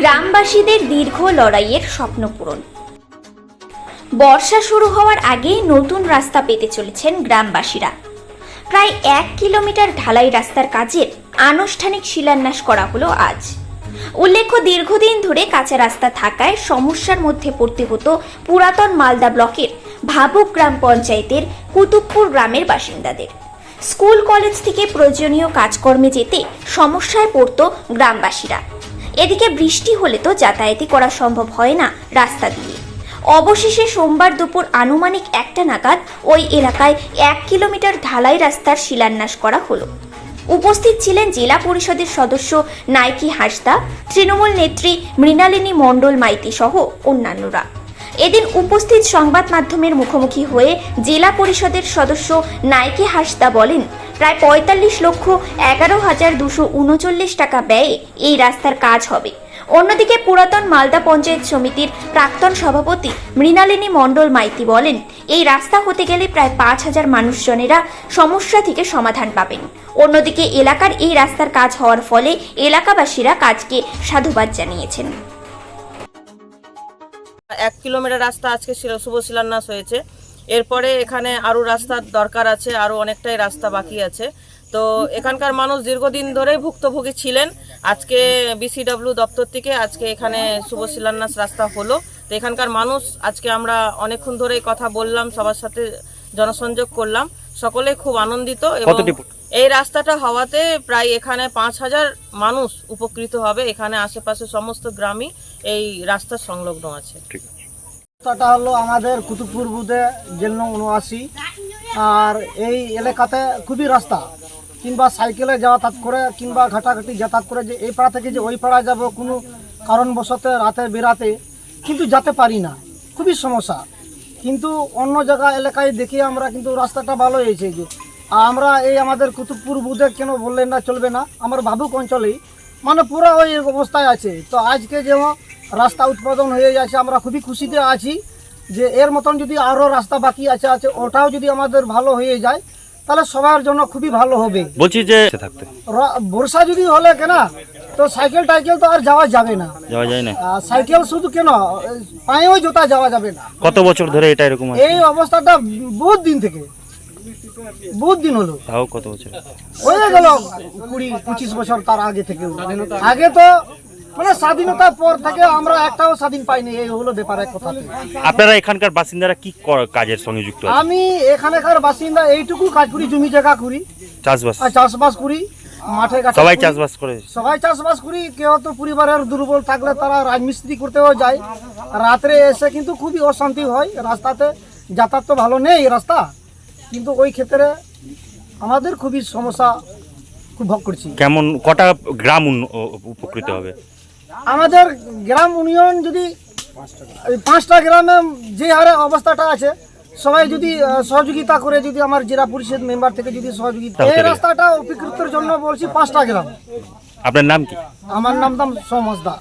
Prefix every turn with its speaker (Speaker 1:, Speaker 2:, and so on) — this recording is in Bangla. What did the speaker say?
Speaker 1: গ্রামবাসীদের দীর্ঘ লড়াইয়ের স্বপ্ন পূরণ। বর্ষা শুরু হওয়ার আগেই নতুন রাস্তা পেতে চলেছেন গ্রামবাসীরা। প্রায় এক কিলোমিটার ঢালাই রাস্তার কাজের আনুষ্ঠানিক শিলান্যাস করা হলো আজ। উল্লেখ্য, দীর্ঘদিন ধরে কাঁচা রাস্তা থাকায় সমস্যার মধ্যে পড়তে হতো পুরাতন মালদা ব্লকের ভাবুক গ্রাম পঞ্চায়েতের কুতুবপুর গ্রামের বাসিন্দাদের। স্কুল, কলেজ থেকে প্রয়োজনীয় কাজকর্মে যেতে সমস্যায় পড়তো গ্রামবাসীরা। এদিকে বৃষ্টি হলে তো যাতায়াতই করা সম্ভব হয় না রাস্তা দিয়ে। অবশেষে সোমবার দুপুর আনুমানিক একটা নাগাদ ওই এলাকায় এক কিলোমিটার ঢালাই রাস্তার শিলান্যাস করা হলো। উপস্থিত ছিলেন জেলা পরিষদের সদস্য নাইকি হাসদা, তৃণমূল নেত্রী মৃণালিনী মণ্ডল মাইতি সহ অন্যান্যরা। এদিন উপস্থিত সংবাদ মাধ্যমের মুখোমুখি হয়ে জেলা পরিষদের সদস্য নাইকি হাসদা বলেন, প্রায় পঁয়তাল্লিশ লক্ষ এগারো হাজার দুশো উনচল্লিশ টাকা ব্যয়ে এই রাস্তার কাজ হবে। অন্যদিকে পুরাতন মালদা পঞ্চায়েত সমিতির প্রাক্তন সভাপতি মৃণালিনী মণ্ডল মাইতি বলেন, এই রাস্তা হতে গেলে প্রায় পাঁচ হাজার মানুষজনেরা সমস্যা থেকে সমাধান পাবেন। অন্যদিকে এলাকার এই রাস্তার কাজ হওয়ার ফলে এলাকাবাসীরা কাজকে সাধুবাদ জানিয়েছেন।
Speaker 2: এক কিলোমিটার রাস্তা আজকে শুভ শিলান্যাস হয়েছে। এরপরে এখানে আরও রাস্তার দরকার আছে, আরও অনেকটাই রাস্তা বাকি আছে। তো এখানকার মানুষ দীর্ঘদিন ধরেই ভুক্তভোগী ছিলেন। আজকে বিসিডব্লিউ দপ্তর থেকে আজকে এখানে শুভ শিলান্যাস রাস্তা হলো। তো এখানকার মানুষ আজকে আমরা অনেকক্ষণ ধরেই কথা বললাম, সবার সাথে জনসংযোগ করলাম। সকলে খুব আনন্দিত এবং? এই রাস্তাটা হওয়াতে প্রায় এখানে পাঁচ হাজার মানুষ উপকৃত হবে। এখানে আশেপাশে সমস্ত গ্রামই এই রাস্তার সংলগ্ন আছে।
Speaker 3: রাস্তাটা হলো আমাদের কুতুবপুর বুথে জেল নং উনআশি। আর এই এলাকাতে খুবই রাস্তা। কিংবা সাইকেলে যাতায়াত করে কিংবা ঘাটাঘাটি যাতায়াত করে যে এই পাড়া থেকে যে ওই পাড়া যাব কোনো কারণবশত রাতে বেরাতে কিন্তু যেতে পারি না। খুবই সমস্যা। কিন্তু অন্য জায়গা এলাকায় দেখি আমরা কিন্তু রাস্তাটা ভালো হয়েছে যে আমরা এই আমাদের কুতুবপুর বুধে কেন বললেন না চলবে না? আমার ভাবুক অঞ্চলেই। মানে পুরো ওই অবস্থায় আছে। তো আজকে যেমন রাস্তা উৎপাদন হয়ে যাচ্ছে আমরা খুবই খুশিতে আছি যে এর মতন যদি আরও রাস্তা বাকি আছে আছে ওটাও যদি আমাদের ভালো হয়ে যায় তাহলে সবার জন্য খুবই ভালো হবে।
Speaker 4: বলছি যে
Speaker 3: বর্ষা যদি হলে কেন? তো সাইকেল টাইকেল তো আর যাওয়া যাবে না।
Speaker 4: যাওয়া যায় না।
Speaker 3: সাইকেল শুধু কেন? পায়েও জোতা যাওয়া যাবে না।
Speaker 4: কত বছর ধরে এটা এরকম
Speaker 3: এই অবস্থাটা বহুত দিন থেকে। বহুত দিন হলো।
Speaker 4: তাও কত বছর?
Speaker 3: হয়ে গেল কুড়ি পঁচিশ বছর তার আগে থেকে। আগে তো মানে স্বাধীনতার পর থেকে আমরা একটাও স্বাধীন পাইনি এই হলো ব্যাপার এক কথা
Speaker 4: আপনারা এখানকার বাসিন্দারা কি কাজের সঙ্গে যুক্ত
Speaker 3: আমি এখানকার বাসিন্দা এইটুকু কাজ করি জমি জায়গা করি।
Speaker 4: চাষবাস?
Speaker 3: চাষবাস করি মাঠে ঘাটে
Speaker 4: সবাই চাষবাস করে।
Speaker 3: সবাই চাষবাস করি কেউ তো পরিবারের দুর্বল থাকলে তারা রাজমিস্ত্রি করতেও যায়। রাত্রে এসে কিন্তু খুবই অশান্তি হয় রাস্তাতে যাতায়াত তো ভালো নেই রাস্তা। কিন্তু ওই ক্ষেত্রে আমাদের খুবই সমস্যা খুব ভোগ করছি।
Speaker 4: কেমন কটা গ্রাম উপকৃত হবে?
Speaker 3: আমাদের গ্রাম ইউনিয়ন যদি পাঁচটা গ্রামে যে হারে অবস্থাটা আছে সবাই যদি সহযোগিতা করে যদি আমার জেলা পরিষদ মেম্বার থেকে যদি সহযোগিতা এই রাস্তাটা উপকৃতর জন্য বলছি পাঁচটা গ্রাম।
Speaker 4: আপনার নাম কি?
Speaker 3: আমার নাম দাম সমজদা